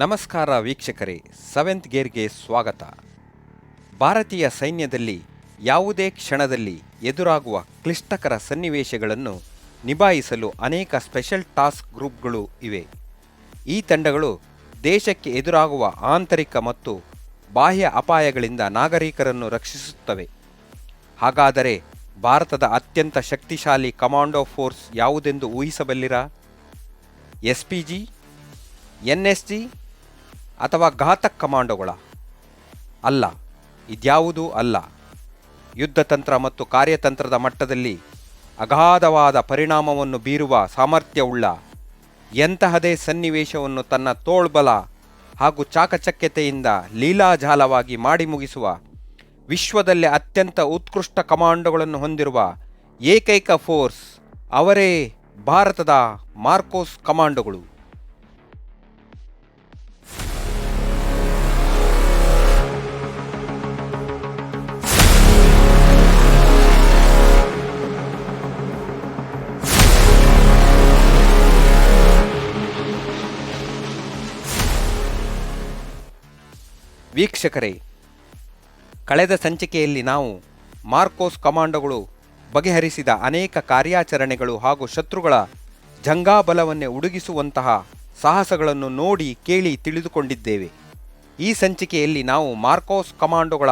ನಮಸ್ಕಾರ ವೀಕ್ಷಕರೇ, ಸೆವೆಂತ್ ಗೇರ್ಗೆ ಸ್ವಾಗತ. ಭಾರತೀಯ ಸೈನ್ಯದಲ್ಲಿ ಯಾವುದೇ ಕ್ಷಣದಲ್ಲಿ ಎದುರಾಗುವ ಕ್ಲಿಷ್ಟಕರ ಸನ್ನಿವೇಶಗಳನ್ನು ನಿಭಾಯಿಸಲು ಅನೇಕ ಸ್ಪೆಷಲ್ ಟಾಸ್ಕ್ ಗ್ರೂಪ್ಗಳು ಇವೆ. ಈ ತಂಡಗಳು ದೇಶಕ್ಕೆ ಎದುರಾಗುವ ಆಂತರಿಕ ಮತ್ತು ಬಾಹ್ಯ ಅಪಾಯಗಳಿಂದ ನಾಗರಿಕರನ್ನು ರಕ್ಷಿಸುತ್ತವೆ. ಹಾಗಾದರೆ ಭಾರತದ ಅತ್ಯಂತ ಶಕ್ತಿಶಾಲಿ ಕಮಾಂಡೋ ಫೋರ್ಸ್ ಯಾವುದೆಂದು ಊಹಿಸಬಲ್ಲಿರಾ? S P G N G ಅಥವಾ ಘಾತಕ್ ಕಮಾಂಡೋಗಳ? ಅಲ್ಲ, ಇದ್ಯಾವುದೂ ಅಲ್ಲ. ಯುದ್ಧತಂತ್ರ ಮತ್ತು ಕಾರ್ಯತಂತ್ರದ ಮಟ್ಟದಲ್ಲಿ ಅಗಾಧವಾದ ಪರಿಣಾಮವನ್ನು ಬೀರುವ ಸಾಮರ್ಥ್ಯವುಳ್ಳ ಎಂತಹದೇ ಸನ್ನಿವೇಶವನ್ನು ತನ್ನ ತೋಳ್ಬಲ ಹಾಗೂ ಚಾಕಚಕ್ಯತೆಯಿಂದ ಲೀಲಾಜಾಲವಾಗಿ ಮಾಡಿ ಮುಗಿಸುವ, ವಿಶ್ವದಲ್ಲೇ ಅತ್ಯಂತ ಉತ್ಕೃಷ್ಟ ಕಮಾಂಡೋಗಳನ್ನು ಹೊಂದಿರುವ ಏಕೈಕ ಫೋರ್ಸ್ ಅವರೇ ಭಾರತದ ಮಾರ್ಕೋಸ್ ಕಮಾಂಡೋಗಳು. ವೀಕ್ಷಕರೇ, ಕಳೆದ ಸಂಚಿಕೆಯಲ್ಲಿ ನಾವು ಮಾರ್ಕೋಸ್ ಕಮಾಂಡೋಗಳು ಬಗೆಹರಿಸಿದ ಅನೇಕ ಕಾರ್ಯಾಚರಣೆಗಳು ಹಾಗೂ ಶತ್ರುಗಳ ಜಂಗಾಬಲವನ್ನೇ ಉಡುಗಿಸುವಂತಹ ಸಾಹಸಗಳನ್ನು ನೋಡಿ ಕೇಳಿ ತಿಳಿದುಕೊಂಡಿದ್ದೇವೆ. ಈ ಸಂಚಿಕೆಯಲ್ಲಿ ನಾವು ಮಾರ್ಕೋಸ್ ಕಮಾಂಡೋಗಳ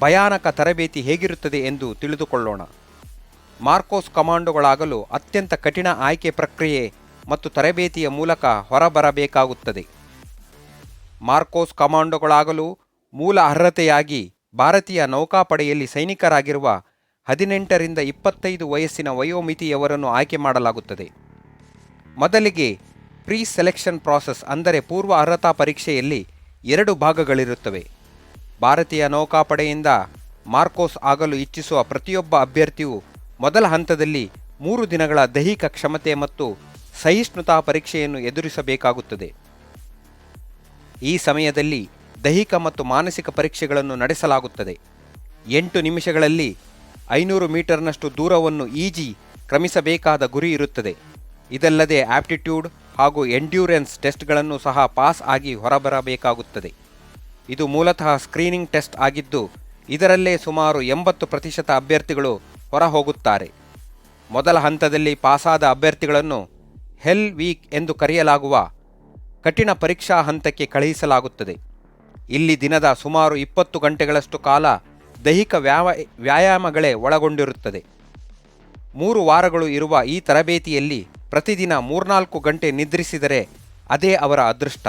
ಭಯಾನಕ ತರಬೇತಿ ಹೇಗಿರುತ್ತದೆ ಎಂದು ತಿಳಿದುಕೊಳ್ಳೋಣ. ಮಾರ್ಕೋಸ್ ಕಮಾಂಡೋಗಳಾಗಲು ಅತ್ಯಂತ ಕಠಿಣ ಆಯ್ಕೆ ಪ್ರಕ್ರಿಯೆ ಮತ್ತು ತರಬೇತಿಯ ಮೂಲಕ ಹೊರಬರಬೇಕಾಗುತ್ತದೆ. ಮಾರ್ಕೋಸ್ ಕಮಾಂಡೋಗಳಾಗಲು ಮೂಲ ಅರ್ಹತೆಯಾಗಿ ಭಾರತೀಯ ನೌಕಾಪಡೆಯಲ್ಲಿ ಸೈನಿಕರಾಗಿರುವ ಹದಿನೆಂಟರಿಂದ ಇಪ್ಪತ್ತೈದು ವಯಸ್ಸಿನ ವಯೋಮಿತಿಯವರನ್ನು ಆಯ್ಕೆ ಮಾಡಲಾಗುತ್ತದೆ. ಮೊದಲಿಗೆ ಪ್ರೀ ಸೆಲೆಕ್ಷನ್ ಪ್ರಾಸೆಸ್ ಅಂದರೆ ಪೂರ್ವ ಅರ್ಹತಾ ಪರೀಕ್ಷೆಯಲ್ಲಿ ಎರಡು ಭಾಗಗಳಿರುತ್ತವೆ. ಭಾರತೀಯ ನೌಕಾಪಡೆಯಿಂದ ಮಾರ್ಕೋಸ್ ಆಗಲು ಇಚ್ಛಿಸುವ ಪ್ರತಿಯೊಬ್ಬ ಅಭ್ಯರ್ಥಿಯು ಮೊದಲ ಹಂತದಲ್ಲಿ ಮೂರು ದಿನಗಳ ದೈಹಿಕ ಕ್ಷಮತೆ ಮತ್ತು ಸಹಿಷ್ಣುತಾ ಪರೀಕ್ಷೆಯನ್ನು ಎದುರಿಸಬೇಕಾಗುತ್ತದೆ. ಈ ಸಮಯದಲ್ಲಿ ದೈಹಿಕ ಮತ್ತು ಮಾನಸಿಕ ಪರೀಕ್ಷೆಗಳನ್ನು ನಡೆಸಲಾಗುತ್ತದೆ. ಎಂಟು ನಿಮಿಷಗಳಲ್ಲಿ ಐನೂರು ಮೀಟರ್ನಷ್ಟು ದೂರವನ್ನು ಈಜಿ ಕ್ರಮಿಸಬೇಕಾದ ಗುರಿ ಇರುತ್ತದೆ. ಇದಲ್ಲದೆ ಆಪ್ಟಿಟ್ಯೂಡ್ ಹಾಗೂ ಎಂಡ್ಯೂರೆನ್ಸ್ ಟೆಸ್ಟ್ಗಳನ್ನು ಸಹ ಪಾಸ್ ಆಗಿ ಹೊರಬರಬೇಕಾಗುತ್ತದೆ. ಇದು ಮೂಲತಃ ಸ್ಕ್ರೀನಿಂಗ್ ಟೆಸ್ಟ್ ಆಗಿದ್ದು, ಇದರಲ್ಲೇ ಸುಮಾರು ಎಂಬತ್ತು ಪ್ರತಿಶತ ಅಭ್ಯರ್ಥಿಗಳು ಹೊರ ಹೋಗುತ್ತಾರೆ ಮೊದಲ ಹಂತದಲ್ಲಿ ಪಾಸಾದ ಅಭ್ಯರ್ಥಿಗಳನ್ನು ಹೆಲ್ ವೀಕ್ ಎಂದು ಕರೆಯಲಾಗುವ ಕಠಿಣ ಪರೀಕ್ಷಾ ಹಂತಕ್ಕೆ ಕಳುಹಿಸಲಾಗುತ್ತದೆ. ಇಲ್ಲಿ ದಿನದ ಸುಮಾರು ಇಪ್ಪತ್ತು ಗಂಟೆಗಳಷ್ಟು ಕಾಲ ದೈಹಿಕ ವ್ಯಾವ, ವ್ಯಾಯಾಮಗಳೇ ಒಳಗೊಂಡಿರುತ್ತದೆ. ಮೂರು ವಾರಗಳು ಇರುವ ಈ ತರಬೇತಿಯಲ್ಲಿ ಪ್ರತಿದಿನ ಮೂರ್ನಾಲ್ಕು ಗಂಟೆ ನಿದ್ರಿಸಿದರೆ ಅದೇ ಅವರ ಅದೃಷ್ಟ.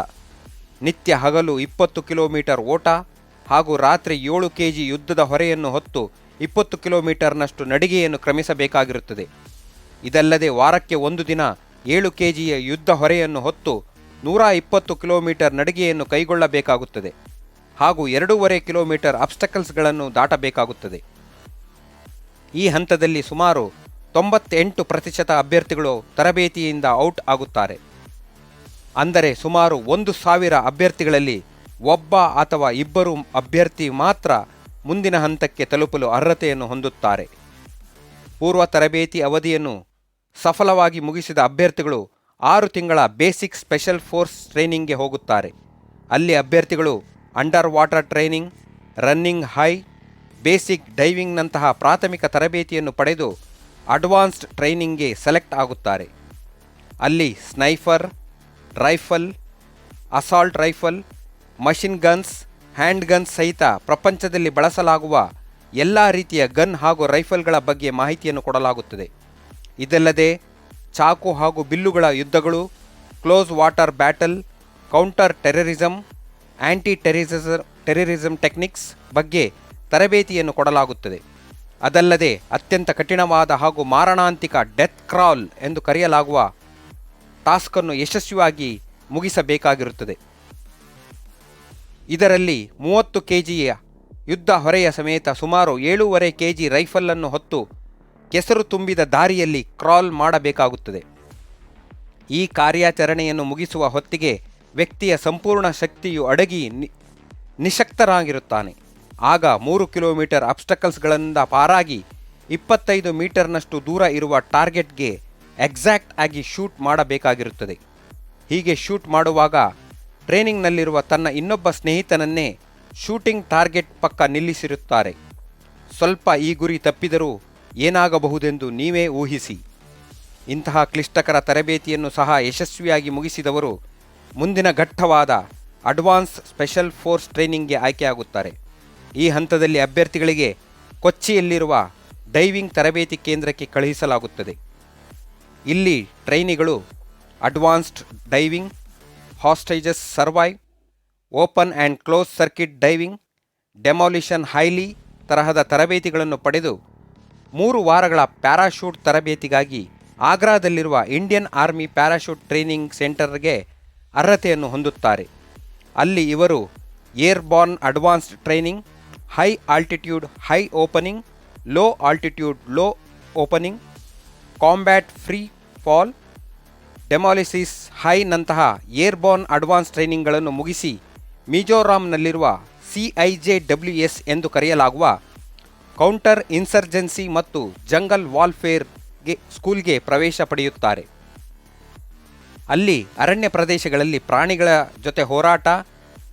ನಿತ್ಯ ಹಗಲು ಇಪ್ಪತ್ತು ಕಿಲೋಮೀಟರ್ ಓಟ ಹಾಗೂ ರಾತ್ರಿ ಏಳು ಕೆ ಜಿ ಯುದ್ಧದ ಹೊರೆಯನ್ನು ಹೊತ್ತು ಇಪ್ಪತ್ತು ಕಿಲೋಮೀಟರ್ನಷ್ಟು ನಡಿಗೆಯನ್ನು ಕ್ರಮಿಸಬೇಕಾಗಿರುತ್ತದೆ. ಇದಲ್ಲದೆ ವಾರಕ್ಕೆ ಒಂದು ದಿನ ಏಳು ಕೆ ಜಿಯ ಯುದ್ಧ ಹೊರೆಯನ್ನು ಹೊತ್ತು ನೂರ ಇಪ್ಪತ್ತು ಕಿಲೋಮೀಟರ್ ನಡಿಗೆಯನ್ನು ಕೈಗೊಳ್ಳಬೇಕಾಗುತ್ತದೆ ಹಾಗೂ ಎರಡೂವರೆ ಕಿಲೋಮೀಟರ್ ಅಬ್ಸ್ಟಕಲ್ಸ್ಗಳನ್ನು ದಾಟಬೇಕಾಗುತ್ತದೆ. ಈ ಹಂತದಲ್ಲಿ ಸುಮಾರು ತೊಂಬತ್ತೆಂಟು ಪ್ರತಿಶತ ಅಭ್ಯರ್ಥಿಗಳು ತರಬೇತಿಯಿಂದ ಔಟ್ ಆಗುತ್ತಾರೆ. ಅಂದರೆ ಸುಮಾರು ಒಂದು ಸಾವಿರ ಅಭ್ಯರ್ಥಿಗಳಲ್ಲಿ ಒಬ್ಬ ಅಥವಾ ಇಬ್ಬರು ಅಭ್ಯರ್ಥಿ ಮಾತ್ರ ಮುಂದಿನ ಹಂತಕ್ಕೆ ತಲುಪಲು ಅರ್ಹತೆಯನ್ನು ಹೊಂದುತ್ತಾರೆ. ಪೂರ್ವ ತರಬೇತಿ ಅವಧಿಯನ್ನು ಸಫಲವಾಗಿ ಮುಗಿಸಿದ ಅಭ್ಯರ್ಥಿಗಳು ಆರು ತಿಂಗಳ ಬೇಸಿಕ್ ಸ್ಪೆಷಲ್ ಫೋರ್ಸ್ ಟ್ರೈನಿಂಗ್ಗೆ ಹೋಗುತ್ತಾರೆ. ಅಲ್ಲಿ ಅಭ್ಯರ್ಥಿಗಳು under water training, running high, basic ಡೈವಿಂಗ್ನಂತಹ ಪ್ರಾಥಮಿಕ ತರಬೇತಿಯನ್ನು ಪಡೆದು ಅಡ್ವಾನ್ಸ್ಡ್ ಟ್ರೈನಿಂಗ್ಗೆ ಸೆಲೆಕ್ಟ್ ಆಗುತ್ತಾರೆ. ಅಲ್ಲಿ sniper, rifle, assault rifle, machine guns, hand guns ಸಹಿತ ಪ್ರಪಂಚದಲ್ಲಿ ಬಳಸಲಾಗುವ ಎಲ್ಲ ರೀತಿಯ ಗನ್ ಹಾಗೂ ರೈಫಲ್ಗಳ ಬಗ್ಗೆ ಮಾಹಿತಿಯನ್ನು ಕೊಡಲಾಗುತ್ತದೆ. ಇದಲ್ಲದೆ ಚಾಕು ಹಾಗೂ ಬಿಲ್ಲುಗಳ ಯುದ್ಧಗಳು, close water battle, counter terrorism anti ಟೆರಿಸ terrorism techniques ಬಗ್ಗೆ ತರಬೇತಿಯನ್ನು ಕೊಡಲಾಗುತ್ತದೆ. ಅದಲ್ಲದೆ ಅತ್ಯಂತ ಕಠಿಣವಾದ ಹಾಗೂ ಮಾರಣಾಂತಿಕ ಡೆತ್ ಕ್ರಾಲ್ ಎಂದು ಕರೆಯಲಾಗುವ ಟಾಸ್ಕನ್ನು ಯಶಸ್ವಿಯಾಗಿ ಮುಗಿಸಬೇಕಾಗಿರುತ್ತದೆ. ಇದರಲ್ಲಿ ಮೂವತ್ತು ಕೆ ಜಿಯ ಯುದ್ಧ ಹೊರೆಯ ಸಮೇತ ಸುಮಾರು ಏಳೂವರೆ ಕೆ ಜಿ ರೈಫಲನ್ನು ಹೊತ್ತು ಕೆಸರು ತುಂಬಿದ ದಾರಿಯಲ್ಲಿ ಕ್ರಾಲ್ ಮಾಡಬೇಕಾಗುತ್ತದೆ. ಈ ಕಾರ್ಯಾಚರಣೆಯನ್ನು ಮುಗಿಸುವ ಹೊತ್ತಿಗೆ ವ್ಯಕ್ತಿಯ ಸಂಪೂರ್ಣ ಶಕ್ತಿಯು ಅಡಗಿ ನಿಶಕ್ತರಾಗಿರುತ್ತಾನೆ ಆಗ ಮೂರು ಕಿಲೋಮೀಟರ್ ಅಬ್ಸ್ಟಕಲ್ಸ್ಗಳಿಂದ ಪಾರಾಗಿ ಇಪ್ಪತ್ತೈದು ಮೀಟರ್ನಷ್ಟು ದೂರ ಇರುವ ಟಾರ್ಗೆಟ್ಗೆ ಎಕ್ಸಾಕ್ಟ್ ಆಗಿ ಶೂಟ್ ಮಾಡಬೇಕಾಗಿರುತ್ತದೆ. ಹೀಗೆ ಶೂಟ್ ಮಾಡುವಾಗ ಟ್ರೈನಿಂಗ್ನಲ್ಲಿರುವ ತನ್ನ ಇನ್ನೊಬ್ಬ ಸ್ನೇಹಿತನನ್ನೇ ಶೂಟಿಂಗ್ ಟಾರ್ಗೆಟ್ ಪಕ್ಕ ನಿಲ್ಲಿಸಿರುತ್ತಾರೆ. ಸ್ವಲ್ಪ ಈ ಗುರಿ ತಪ್ಪಿದರೂ ಏನಾಗಬಹುದೆಂದು ನೀವೇ ಊಹಿಸಿ. ಇಂತಹ ಕ್ಲಿಷ್ಟಕರ ತರಬೇತಿಯನ್ನು ಸಹ ಯಶಸ್ವಿಯಾಗಿ ಮುಗಿಸಿದವರು ಮುಂದಿನ ಘಟ್ಟವಾದ ಅಡ್ವಾನ್ಸ್ ಸ್ಪೆಷಲ್ ಫೋರ್ಸ್ ಟ್ರೈನಿಂಗ್ಗೆ ಆಯ್ಕೆಯಾಗುತ್ತಾರೆ. ಈ ಹಂತದಲ್ಲಿ ಅಭ್ಯರ್ಥಿಗಳಿಗೆ ಕೊಚ್ಚಿಯಲ್ಲಿರುವ ಡೈವಿಂಗ್ ತರಬೇತಿ ಕೇಂದ್ರಕ್ಕೆ ಕಳುಹಿಸಲಾಗುತ್ತದೆ. ಇಲ್ಲಿ ಟ್ರೈನಿಗಳು advanced diving, hostages survive open and close circuit diving, demolition highly ತರಹದ ತರಬೇತಿಗಳನ್ನು ಪಡೆದು ಮೂರು ವಾರಗಳ ಪ್ಯಾರಾಶೂಟ್ ತರಬೇತಿಗಾಗಿ ಆಗ್ರಾದಲ್ಲಿರುವ ಇಂಡಿಯನ್ ಆರ್ಮಿ ಪ್ಯಾರಾಶೂಟ್ ಟ್ರೈನಿಂಗ್ ಸೆಂಟರ್ಗೆ ಅರ್ಹತೆಯನ್ನು ಹೊಂದುತ್ತಾರೆ. ಅಲ್ಲಿ ಇವರು airborne advanced training, high altitude high opening, low altitude low opening, combat free fall, ಡೆಮಾಲಿಸಿಸ್ ಹೈನಂತಹ ಏರ್ಬಾರ್ನ್ ಅಡ್ವಾನ್ಸ್ ಟ್ರೈನಿಂಗ್ಗಳನ್ನು ಮುಗಿಸಿ ಮಿಜೋರಾಂನಲ್ಲಿರುವ C I J W S ಎಂದು ಕರೆಯಲಾಗುವ ಕೌಂಟರ್ ಇನ್ಸರ್ಜೆನ್ಸಿ ಮತ್ತು ಜಂಗಲ್ ವಾಲ್ಫೇರ್ಗೆ ಸ್ಕೂಲ್ಗೆ ಪ್ರವೇಶ ಪಡೆಯುತ್ತಾರೆ. ಅಲ್ಲಿ ಅರಣ್ಯ ಪ್ರದೇಶಗಳಲ್ಲಿ ಪ್ರಾಣಿಗಳ ಜೊತೆ ಹೋರಾಟ,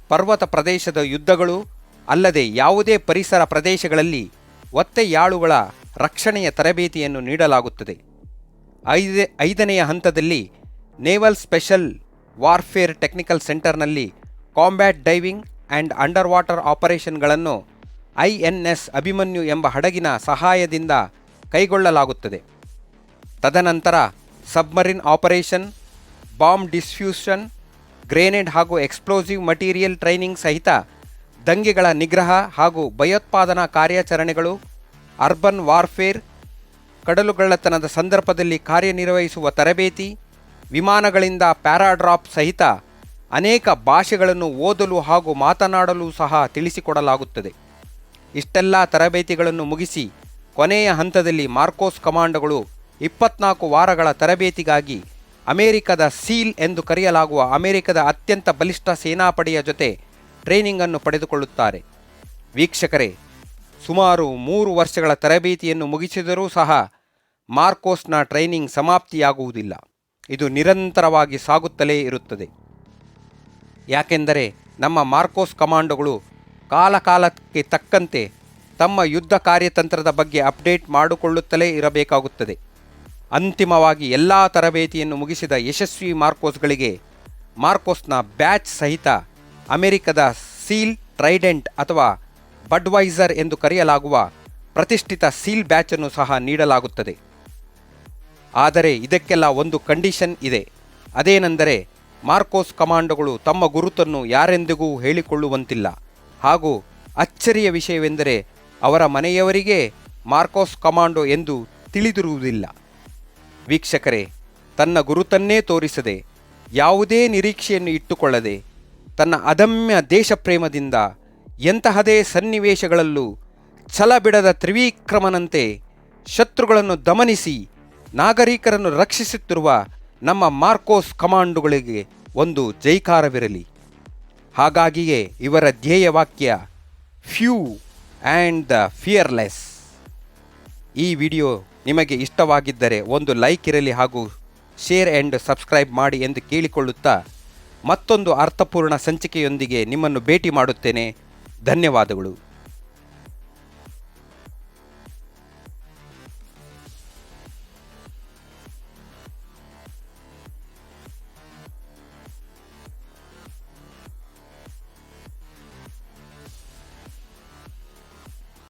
ಪರ್ವತ ಪ್ರದೇಶದ ಯುದ್ಧಗಳು, ಅಲ್ಲದೆ ಯಾವುದೇ ಪರಿಸರ ಪ್ರದೇಶಗಳಲ್ಲಿ ಒತ್ತೆಯಾಳುಗಳ ರಕ್ಷಣೆಯ ತರಬೇತಿಯನ್ನು ನೀಡಲಾಗುತ್ತದೆ. ಐದೇ, ಐದನೆಯ ಹಂತದಲ್ಲಿ ನೇವಲ್ ಸ್ಪೆಷಲ್ ವಾರ್ಫೇರ್ ಟೆಕ್ನಿಕಲ್ ಸೆಂಟರ್ನಲ್ಲಿ combat diving and under water ಆಪರೇಷನ್ಗಳನ್ನು I N S Abhimanyu ಎಂಬ ಹಡಗಿನ ಸಹಾಯದಿಂದ ಕೈಗೊಳ್ಳಲಾಗುತ್ತದೆ. ತದನಂತರ submarine operation, bomb diffusion, grenade ಹಾಗೂ ಎಕ್ಸ್ಪ್ಲೋಸಿವ್ ಮಟೀರಿಯಲ್ ಟ್ರೈನಿಂಗ್ ಸಹಿತ ದಂಗೆಗಳ ನಿಗ್ರಹ ಹಾಗೂ ಭಯೋತ್ಪಾದನಾ ಕಾರ್ಯಾಚರಣೆಗಳು, ಅರ್ಬನ್ ವಾರ್ಫೇರ್, ಕಡಲುಗಳ್ಳತನದ ಸಂದರ್ಭದಲ್ಲಿ ಕಾರ್ಯನಿರ್ವಹಿಸುವ ತರಬೇತಿ, ವಿಮಾನಗಳಿಂದ ಪ್ಯಾರಾಡ್ರಾಪ್ ಸಹಿತ ಅನೇಕ ಭಾಷೆಗಳನ್ನು ಓದಲು ಹಾಗೂ ಮಾತನಾಡಲು ಸಹ ತಿಳಿಸಿಕೊಡಲಾಗುತ್ತದೆ. ಇಷ್ಟೆಲ್ಲ ತರಬೇತಿಗಳನ್ನು ಮುಗಿಸಿ ಕೊನೆಯ ಹಂತದಲ್ಲಿ ಮಾರ್ಕೋಸ್ ಕಮಾಂಡೋಗಳು ಇಪ್ಪತ್ನಾಲ್ಕು ವಾರಗಳ ತರಬೇತಿಗಾಗಿ ಅಮೆರಿಕದ ಸೀಲ್ ಎಂದು ಕರೆಯಲಾಗುವ ಅಮೆರಿಕದ ಅತ್ಯಂತ ಬಲಿಷ್ಠ ಸೇನಾಪಡೆಯ ಜೊತೆ ಟ್ರೈನಿಂಗನ್ನು ಪಡೆದುಕೊಳ್ಳುತ್ತಾರೆ. ವೀಕ್ಷಕರೇ, ಸುಮಾರು ಮೂರು ವರ್ಷಗಳ ತರಬೇತಿಯನ್ನು ಮುಗಿಸಿದರೂ ಸಹ ಮಾರ್ಕೋಸ್ನ ಟ್ರೈನಿಂಗ್ ಸಮಾಪ್ತಿಯಾಗುವುದಿಲ್ಲ. ಇದು ನಿರಂತರವಾಗಿ ಸಾಗುತ್ತಲೇ ಇರುತ್ತದೆ. ಯಾಕೆಂದರೆ ನಮ್ಮ ಮಾರ್ಕೋಸ್ ಕಮಾಂಡೋಗಳು ಕಾಲಕಾಲಕ್ಕೆ ತಕ್ಕಂತೆ ತಮ್ಮ ಯುದ್ಧ ಕಾರ್ಯತಂತ್ರದ ಬಗ್ಗೆ ಅಪ್ಡೇಟ್ ಮಾಡಿಕೊಳ್ಳುತ್ತಲೇ ಇರಬೇಕಾಗುತ್ತದೆ. ಅಂತಿಮವಾಗಿ ಎಲ್ಲ ತರಬೇತಿಯನ್ನು ಮುಗಿಸಿದ ಯಶಸ್ವಿ ಮಾರ್ಕೋಸ್ಗಳಿಗೆ ಮಾರ್ಕೋಸ್ನ ಬ್ಯಾಚ್ ಸಹಿತ ಅಮೆರಿಕದ ಸೀಲ್ ಟ್ರೈಡೆಂಟ್ ಅಥವಾ ಬಡ್ವೈಸರ್ ಎಂದು ಕರೆಯಲಾಗುವ ಪ್ರತಿಷ್ಠಿತ ಸೀಲ್ ಬ್ಯಾಚನ್ನು ಸಹ ನೀಡಲಾಗುತ್ತದೆ. ಆದರೆ ಇದಕ್ಕೆಲ್ಲ ಒಂದು ಕಂಡೀಷನ್ ಇದೆ. ಅದೇನೆಂದರೆ ಮಾರ್ಕೋಸ್ ಕಮಾಂಡೋಗಳು ತಮ್ಮ ಗುರುತನ್ನು ಯಾರೆಂದಿಗೂ ಹೇಳಿಕೊಳ್ಳುವಂತಿಲ್ಲ. ಹಾಗೂ ಅಚ್ಚರಿಯ ವಿಷಯವೆಂದರೆ ಅವರ ಮನೆಯವರಿಗೆ ಮಾರ್ಕೋಸ್ ಕಮಾಂಡೋ ಎಂದು ತಿಳಿದಿರುವುದಿಲ್ಲ. ವೀಕ್ಷಕರೇ, ತನ್ನ ಗುರುತನ್ನೇ ತೋರಿಸದೆ, ಯಾವುದೇ ನಿರೀಕ್ಷೆಯನ್ನು ಇಟ್ಟುಕೊಳ್ಳದೆ, ತನ್ನ ಅದಮ್ಯ ದೇಶಪ್ರೇಮದಿಂದ ಎಂತಹದೇ ಸನ್ನಿವೇಶಗಳಲ್ಲೂ ಛಲ ಬಿಡದ ತ್ರಿವಿಕ್ರಮನಂತೆ ಶತ್ರುಗಳನ್ನು ದಮನಿಸಿ ನಾಗರಿಕರನ್ನು ರಕ್ಷಿಸುತ್ತಿರುವ ನಮ್ಮ ಮಾರ್ಕೋಸ್ ಕಮಾಂಡುಗಳಿಗೆ ಒಂದು ಜೈಕಾರವಿರಲಿ. ಹಾಗಾಗಿಯೇ ಇವರ ಧ್ಯೇಯವಾಕ್ಯ ಫ್ಯೂ ಆ್ಯಂಡ್ ದ ಫಿಯರ್ಲೆಸ್ ಈ ವಿಡಿಯೋ ನಿಮಗೆ ಇಷ್ಟವಾಗಿದ್ದರೆ ಒಂದು ಲೈಕ್ ಇರಲಿ ಹಾಗೂ ಶೇರ್ ಆ್ಯಂಡ್ ಸಬ್ಸ್ಕ್ರೈಬ್ ಮಾಡಿ ಎಂದು ಕೇಳಿಕೊಳ್ಳುತ್ತಾ ಮತ್ತೊಂದು ಅರ್ಥಪೂರ್ಣ ಸಂಚಿಕೆಯೊಂದಿಗೆ ನಿಮ್ಮನ್ನು ಭೇಟಿ ಮಾಡುತ್ತೇನೆ. ಧನ್ಯವಾದಗಳು.